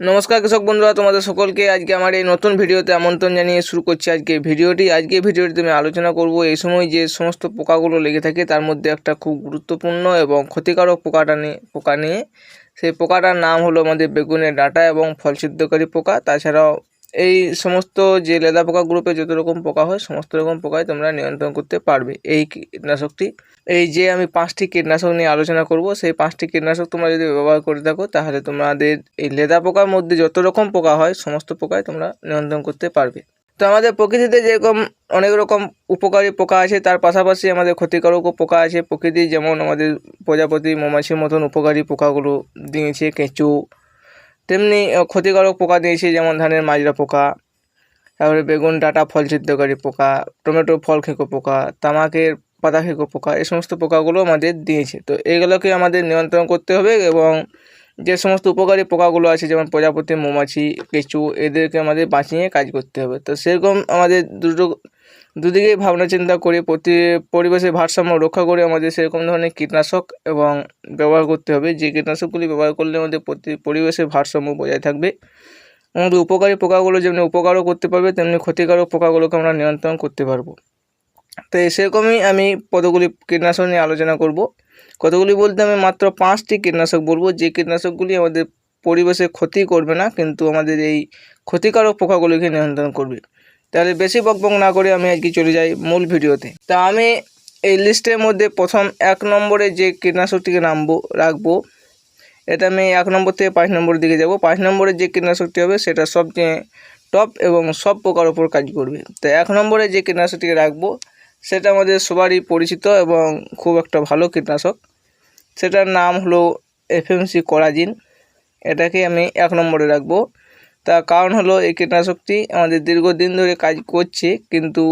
নমস্কার কৃষক বন্ধুরা, তোমাদের সকলকে আজকে আমার এই নতুন ভিডিওতে আমন্ত্রণ জানিয়ে শুরু করছি আজকে ভিডিওটি। আজকে ভিডিওটিতে আমি আলোচনা করব এই সময় যে সমস্ত পোকাগুলো লেগে থাকে, তার মধ্যে একটা খুব গুরুত্বপূর্ণ এবং ক্ষতিকারক পোকাটা নিয়ে পোকা নিয়ে। সেই পোকাটার নাম হলো আমাদের বেগুনের ডাটা এবং ফল সিদ্ধকারী পোকা। তাছাড়াও এই সমস্ত যে লেদা পোকা গ্রুপে যত রকম পোকা হয়, সমস্ত রকম পোকায় তোমরা নিয়ন্ত্রণ করতে পারবে এই কীটনাশকটি। এই যে আমি পাঁচটি কীটনাশক নিয়ে আলোচনা করব, সেই পাঁচটি কীটনাশক তোমরা যদি ব্যবহার করে থাকো, তাহলে তোমাদের এই লেদা পোকার মধ্যে যত রকম পোকা হয়, সমস্ত পোকায় তোমরা নিয়ন্ত্রণ করতে পারবে। তো আমাদের প্রকৃতিতে যেরকম অনেক রকম উপকারী পোকা আছে, তার পাশাপাশি আমাদের ক্ষতিকারকও পোকা আছে। প্রকৃতি যেমন আমাদের প্রজাপতি মৌমাছির মতন উপকারী পোকাগুলো দিয়েছে, কেঁচু তেমনি ক্ষতিকারক পোকা দিয়েছে, যেমন ধানের মাজরা পোকা, তারপরে বেগুন, ডাঁটা, ফল ছিদ্রকারী পোকা, টমেটো, ফল খেকো পোকা, তামাকের পাতা খেকো পোকা, এই সমস্ত পোকাগুলো আমাদের দিয়েছে। তো এইগুলোকে আমাদের নিয়ন্ত্রণ করতে হবে এবং যে সমস্ত উপকারী পোকাগুলো আছে, যেমন প্রজাপতি, মৌমাছি, কেঁচু, এদেরকে আমাদের বাঁচিয়ে কাজ করতে হবে। তো সেরকম আমাদের দুটো দুদিকেই ভাবনা চিন্তা করে প্রতি পরিবেশের ভারসাম্য রক্ষা করে আমাদের সেরকম ধরনের কীটনাশক এবং ব্যবহার করতে হবে। যে কীটনাশকগুলি ব্যবহার করলে আমাদের প্রতি পরিবেশের ভারসাম্য বজায় থাকবে। আমাদের উপকারী পোকাগুলো যেমনি উপকারও করতে পারবে, তেমনি ক্ষতিকারক পোকাগুলোকে আমরা নিয়ন্ত্রণ করতে পারব। তো সেরকমই আমি কতগুলি কীটনাশক নিয়ে আলোচনা করব। কতগুলি বলতে আমি মাত্র পাঁচটি কীটনাশক বলব। যে কীটনাশকগুলি আমাদের পরিবেশে ক্ষতি করবে না, কিন্তু আমাদের এই ক্ষতিকারক পোকাগুলিকে নিয়ন্ত্রণ করবে। তাহলে বেশি বকবক না করে আমি আজকে চলে যাই মূল ভিডিওতে। তা আমি এই লিস্টের মধ্যে প্রথম এক নম্বরে যে কীটনাশকটিকে নামবো, রাখব, এটা আমি এক নম্বর থেকে পাঁচ নম্বরের দিকে যাব। পাঁচ নম্বরে যে কীটনাশকটি হবে সেটা সবচেয়ে টপ এবং সব পোকার ওপর কাজ করবে। তো এক নম্বরে যে কীটনাশকটিকে রাখব, সেটা আমাদের সবারই পরিচিত এবং খুব একটা ভালো কীটনাশক। সেটার নাম হলো এফএমসি করাজিন। এটাকে আমি এক নম্বরে রাখব। তার কারণ হলো এই কীটনাশকটি আমাদের দীর্ঘদিন ধরে কাজ করছে, কিন্তু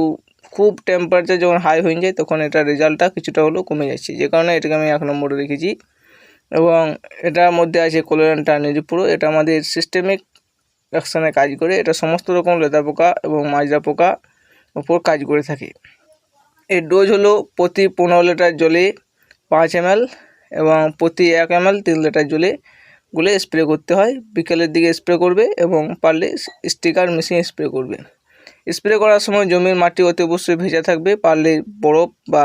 খুব টেম্পারেচার যখন হাই হয়ে যায় তখন এটার রেজাল্টটা কিছুটা হলেও কমে যাচ্ছে। যে কারণে এটাকে আমি এক নম্বরে রেখেছি। এবং এটার মধ্যে আছে কোলোরান্টা নিরিপুরো এটা আমাদের সিস্টেমিক অ্যাকশানে কাজ করে। এটা সমস্ত রকম লেদা পোকা এবং মাজরা পোকা উপর কাজ করে থাকে। এর ডোজ হলো প্রতি পনেরো লিটার জলে পাঁচ এমএল এবং প্রতি এক এমএল তিন লিটার জলে গুলে স্প্রে করতে হয়। বিকেলের দিকে স্প্রে করবে এবং পারলে স্টিকার মিশিয়ে স্প্রে করবে। স্প্রে করার সময় জমির মাটি অতি অবশ্যই ভেজা থাকবে। পারলে বরফ বা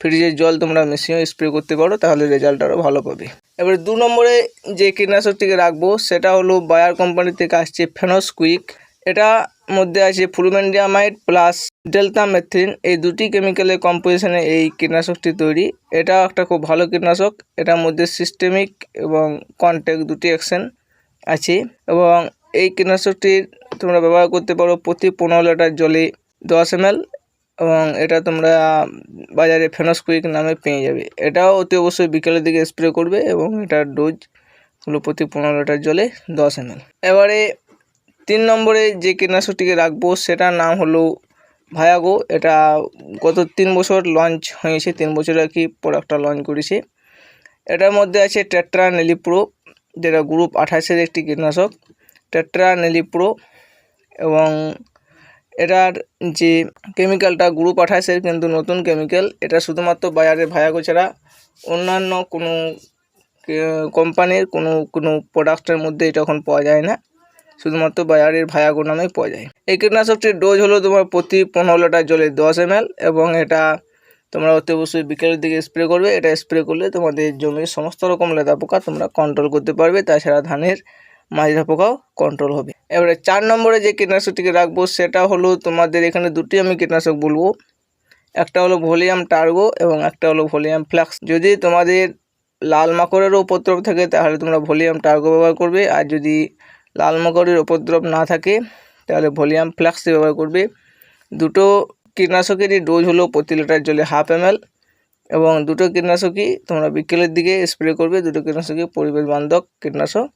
ফ্রিজের জল তোমরা মিশিয়েও স্প্রে করতে পারো, তাহলে রেজাল্ট আরও ভালো পাবে। এবারে দু নম্বরে যে কীটনাশকটিকে রাখব, সেটা হলো বায়ার কোম্পানি থেকে আসছে ফেনস কুইক এটা মধ্যে আছে ফ্লুমেন্ডিয়ামাইড প্লাস ডেলতামেথ্রিন এই দুটি কেমিক্যালের কম্পোজিশনে এই কীটনাশকটি তৈরি। এটা একটা খুব ভালো কীটনাশক। এটার মধ্যে সিস্টেমিক এবং কন্ট্যাক্ট দুটি অ্যাকশন আছে এবং এই কীটনাশকটি তোমরা ব্যবহার করতে পারো প্রতি পনেরো লিটার জলে দশ এমএল এবং এটা তোমরা বাজারে ফেনসকুইক নামে পেয়ে যাবে। এটাও অতি অবশ্যই বিকেলের দিকে স্প্রে করবে এবং এটার ডোজ হলো প্রতি পনেরো লিটার জলে দশ এমএল। এবারে তিন নম্বরে যে কীটনাশকটিকে রাখব সেটার নাম হলো ভায়াগো এটা গত তিন বছর লঞ্চ হয়েছে, তিন বছর আর কি প্রোডাক্টটা লঞ্চ করেছে। এটার মধ্যে আছে টেট্রা নেলিপ্রো যেটা গ্রুপ আঠাশের একটি কীটনাশক। টেট্রা নেলিপ্রো এবং এটার যে কেমিক্যালটা গ্রুপ আঠাশের কিন্তু নতুন কেমিক্যাল এটা শুধুমাত্র বাজারে ভায়াগো ছাড়া অন্যান্য কোনো কোম্পানির কোনো কোনো প্রোডাক্টের মধ্যে এটা এখন পাওয়া যায় না। শুধুমাত্র বাজারের ভায়াগো নামে পাওয়া যায়। এই কীটনাশকটির ডোজ হলো তোমার প্রতি পনেরো লিটার জলে দশ এম এবং এটা তোমরা অতি অবশ্যই বিকেলের দিকে স্প্রে করবে। এটা স্প্রে করলে তোমাদের জমির সমস্ত রকম লেদা পোকা তোমরা কন্ট্রোল করতে পারবে। তাছাড়া ধানের মাজরা পোকাও কন্ট্রোল হবে। এবারে চার নম্বরে যে কীটনাশকটিকে রাখব সেটা হলো তোমাদের এখানে দুটি আমি কীটনাশক বলব। একটা হলো ভলিউম টার্গো এবং একটা হলো ভলিউম ফ্লাক্স। যদি তোমাদের লাল মাকড়েরও উপদ্রব থাকে তাহলে তোমরা ভলিউম টার্গো ব্যবহার করবে। আর যদি লাল মাকড়ের উপদ্রব না থাকে, তাহলে ভলিউম ফ্লাক্স ব্যবহার করবে। দুটো কীটনাশকেরই ডোজ হলো প্রতি লিটার জলে হাফ এম এবং দুটো কীটনাশকই তোমরা বিকেলের দিকে স্প্রে করবে, দুটো কীটনাশকই পরিবেশ বান্ধব কীটনাশক।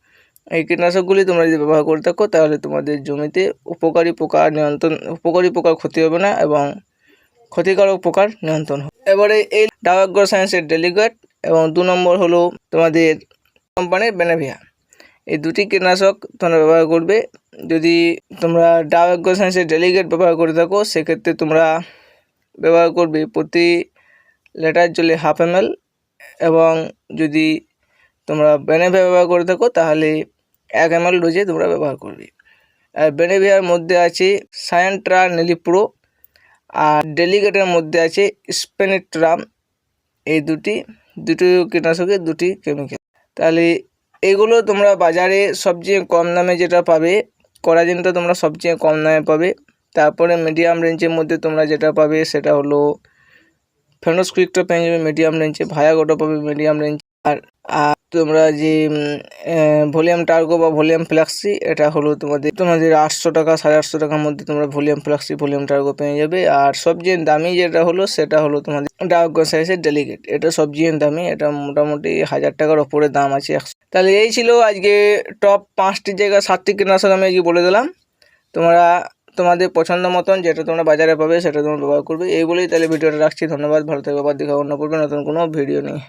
এই কীটনাশকগুলি তোমরা যদি ব্যবহার করে থাকো, তাহলে তোমাদের জমিতে উপকারী পোকা নিয়ন্ত্রণ, উপকারী পোকার ক্ষতি হবে না এবং ক্ষতিকারক পোকার নিয়ন্ত্রণ হবে। এবারে এই ডাওয়াগ্রো সায়েন্সের ডেলিগেট এবং দু নম্বর হলো তোমাদের কোম্পানির বেনেভিয়া। এই দুটি কীটনাশক তোমরা ব্যবহার করবে। যদি তোমরা ডাওয়াগ্রো সায়েন্সের ডেলিগেট ব্যবহার করে থাকো, সেক্ষেত্রে তোমরা ব্যবহার করবে প্রতি লিটার জলে হাফ এম এবং যদি তোমরা বেনেভিয়া ব্যবহার করে থাকো, তাহলে এক এম এল ডোজে তোমরা ব্যবহার করবে। আর বেনেভিয়ার মধ্যে আছে সায়েন্ট্রা নেলিপ্রো আর ডেলিগেটের মধ্যে আছে স্পেনেট্রাম। এই দুটি দুটি কীটনাশকের দুটি কেমিক্যাল তাহলে এগুলো তোমরা বাজারে সবচেয়ে কম দামে যেটা পাবে করাজিনটা তোমরা সবচেয়ে কম দামে পাবে। তারপরে মিডিয়াম রেঞ্জের মধ্যে তোমরা যেটা পাবে সেটা হলো ফেনোস্কুইকটা পেয়ে যাবে মিডিয়াম রেঞ্জে ভায়াগোটা পাবে মিডিয়াম রেঞ্জ আর আর তোমরা যে ভলিউম টার্গো বা ভলিউম ফ্ল্যাক্সি এটা হলো তোমাদের তোমাদের আটশো টাকা, সাড়ে আটশো টাকার মধ্যে তোমরা ভলিউম ফ্ল্যাক্সি ভলিউম টার্গো পেয়ে যাবে। আর সবচেয়ে দামি যেটা হলো, সেটা হলো তোমাদের ডার্ক সাইজের ডেলিগেট এটা সবচেয়ে দামি, এটা মোটামুটি হাজার টাকার ওপরে দাম আছে, একশো তাহলে এই ছিল আজকে টপ পাঁচটি জায়গা, সাতটি কীটনাশক আমি আজকে বলে দিলাম। তোমরা তোমাদের পছন্দ মতন যেটা তোমরা বাজারে পাবে সেটা তোমরা ব্যবহার করবে। এই বলেই তাহলে ভিডিওটা রাখছি। ধন্যবাদ। ভালো থাকবে আবার দেখা অন্য করবে নতুন কোনো ভিডিও নিয়ে।